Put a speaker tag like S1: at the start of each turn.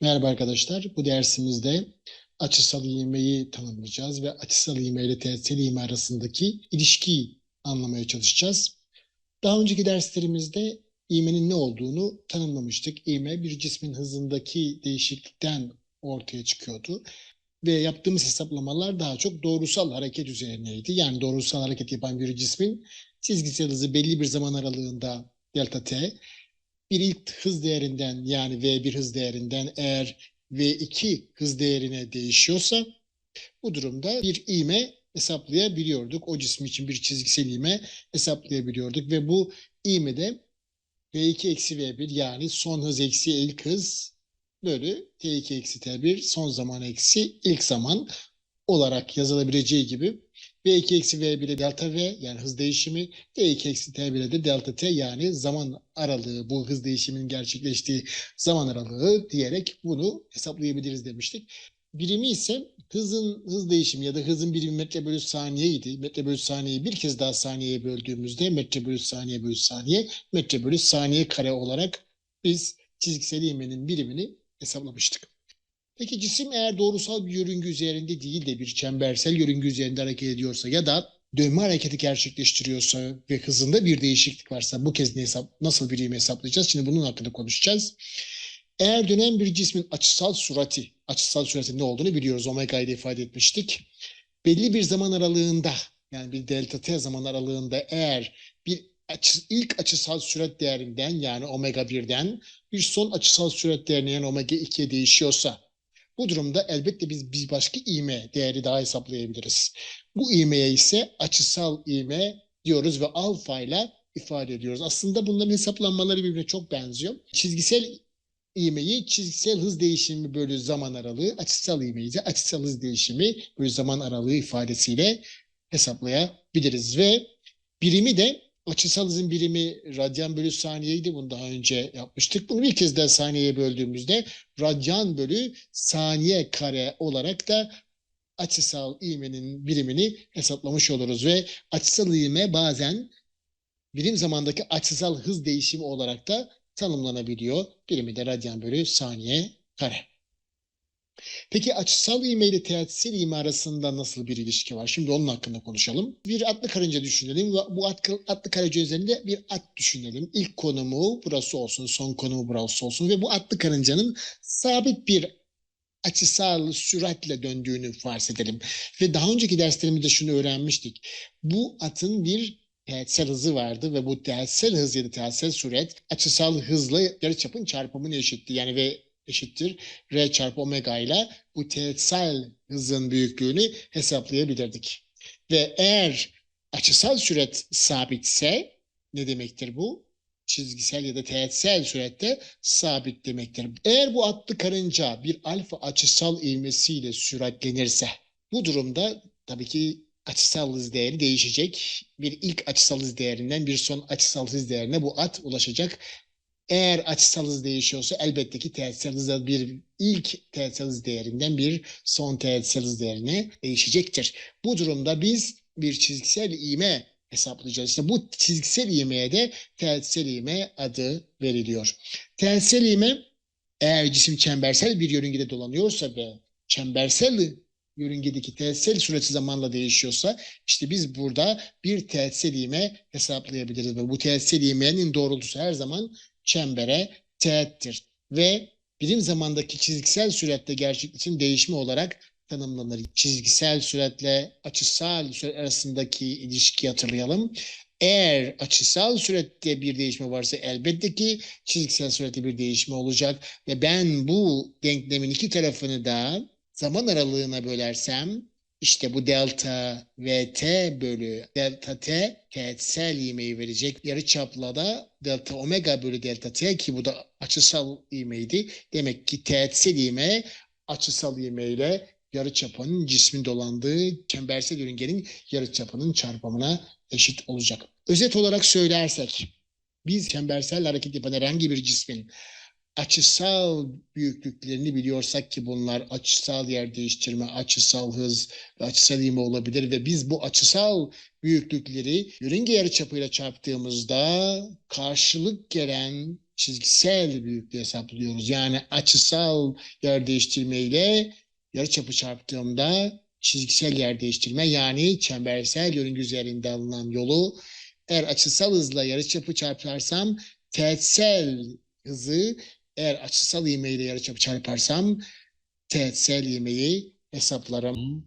S1: Merhaba arkadaşlar. Bu dersimizde açısal ivmeyi tanımlayacağız ve açısal ivme ile teğetsel ivme arasındaki ilişkiyi anlamaya çalışacağız. Daha önceki derslerimizde ivmenin ne olduğunu tanımlamıştık. İvme bir cismin hızındaki değişiklikten ortaya çıkıyordu. Ve yaptığımız hesaplamalar daha çok doğrusal hareket üzerineydi. Yani doğrusal hareket yapan bir cismin çizgisel hızı belli bir zaman aralığında delta t, bir ilk hız değerinden yani V1 hız değerinden eğer V2 hız değerine değişiyorsa bu durumda bir ivme hesaplayabiliyorduk. O cisim için bir çizgisel ivme hesaplayabiliyorduk ve bu ivmede V2 eksi V1 yani son hız eksi ilk hız bölü T2 eksi T1 son zaman eksi ilk zaman olarak yazılabileceği gibi V2 eksi V1'e delta V yani hız değişimi, D2 eksi T1'e de delta T yani zaman aralığı, bu hız değişiminin gerçekleştiği zaman aralığı diyerek bunu hesaplayabiliriz demiştik. Birimi ise hızın hız değişimi ya da hızın birimi metre bölü saniyeydi. Metre bölü saniyeyi bir kez daha saniyeye böldüğümüzde metre bölü saniye bölü saniye, metre bölü saniye kare olarak biz çizgisel ivmenin birimini hesaplamıştık. Peki cisim eğer doğrusal bir yörüngü üzerinde değil de bir çembersel yörüngü üzerinde hareket ediyorsa ya da dönme hareketi gerçekleştiriyorsa ve hızında bir değişiklik varsa bu kez ne hesap, nasıl bir ivme hesaplayacağız? Şimdi bunun hakkında konuşacağız. Eğer dönen bir cismin açısal sürati, açısal süratin ne olduğunu biliyoruz. Omega ile ifade etmiştik. Belli bir zaman aralığında yani bir delta t zaman aralığında eğer bir açı, ilk açısal sürat değerinden yani omega 1'den bir son açısal sürat değerine yani omega 2'ye değişiyorsa bu durumda elbette biz bir başka ivme değeri daha hesaplayabiliriz. Bu ivmeye ise açısal ivme diyoruz ve alfa ile ifade ediyoruz. Aslında bunların hesaplanmaları birbirine çok benziyor. Çizgisel ivmeyi çizgisel hız değişimi bölü zaman aralığı, açısal ivmeyi de açısal hız değişimi bölü zaman aralığı ifadesiyle hesaplayabiliriz. Ve birimi de açısal hızın birimi radyan bölü saniyeydi. Bunu daha önce yapmıştık. Bunu bir kez daha saniyeye böldüğümüzde radyan bölü saniye kare olarak da açısal ivmenin birimini hesaplamış oluruz ve açısal ivme bazen birim zamandaki açısal hız değişimi olarak da tanımlanabiliyor. Birimi de radyan bölü saniye kare. Peki açısal ivme ile teğetsel ivme arasında nasıl bir ilişki var? Şimdi onun hakkında konuşalım. Bir atlı karınca düşünelim. Bu atlı, atlı karınca üzerinde bir at düşünelim. İlk konumu burası olsun, son konumu burası olsun ve bu atlı karıncanın sabit bir açısal süratle döndüğünü farz edelim. Ve daha önceki derslerimizde şunu öğrenmiştik. Bu atın bir teğetsel hızı vardı ve bu teğetsel hız ya da teğetsel sürat açısal hızla yarıçapın çarpımını eşitti. Yani ve eşittir R çarpı omega ile bu teğetsel hızın büyüklüğünü hesaplayabilirdik. Ve eğer açısal sürat sabitse ne demektir bu? Çizgisel ya da teğetsel sürette sabit demektir. Eğer bu atlı karınca bir alfa açısal ivmesiyle süratlenirse bu durumda tabii ki açısal hız değeri değişecek. Bir ilk açısal hız değerinden bir son açısal hız değerine bu at ulaşacak eğer açısal hız değişiyorsa elbette ki teğetsel hız bir ilk teğetsel hız değerinden bir son teğetsel hız değerine değişecektir. Bu durumda biz bir çizgisel ivme hesaplayacağız. İşte bu çizgisel ivmeye de teğetsel ivme adı veriliyor. Teğetsel ivme eğer cisim çembersel bir yörüngede dolanıyorsa ve çembersel yörüngedeki teğetsel süresi zamanla değişiyorsa işte biz burada bir teğetsel ivme hesaplayabiliriz ve bu teğetsel ivmenin doğrultusu her zaman çembere teğettir ve birim zamandaki çizgisel süratle gerçekleşen değişme olarak tanımlanır. Çizgisel süratle açısal sürat arasındaki ilişkiyi hatırlayalım. Eğer açısal sürette bir değişme varsa elbette ki çizgisel sürette bir değişme olacak ve ben bu denklemin iki tarafını da zaman aralığına bölersem işte bu delta VT bölü delta T teğetsel ivmeyi verecek. Yarı çapla da delta omega bölü delta T ki bu da açısal ivmeydi. Demek ki teğetsel ivme açısal ivme ile yarı çapının cismin dolandığı çembersel yörüngenin yarı çapının çarpımına eşit olacak. Özet olarak söylersek biz çembersel hareket yapan herhangi bir cismin açısal büyüklüklerini biliyorsak ki bunlar açısal yer değiştirme, açısal hız ve açısal ivme olabilir ve biz bu açısal büyüklükleri yörünge yarıçapıyla çarptığımızda karşılık gelen çizgisel büyüklüğü hesaplıyoruz. Yani açısal yer değiştirme ile yarıçapı çarptığımda çizgisel yer değiştirme yani çembersel yörünge üzerinde alınan yolu eğer açısal hızla yarıçapı çarparsam teğetsel hızı eğer açısal ivme ile yarıçapı çarparsam teğetsel ivmeyi hesaplarım.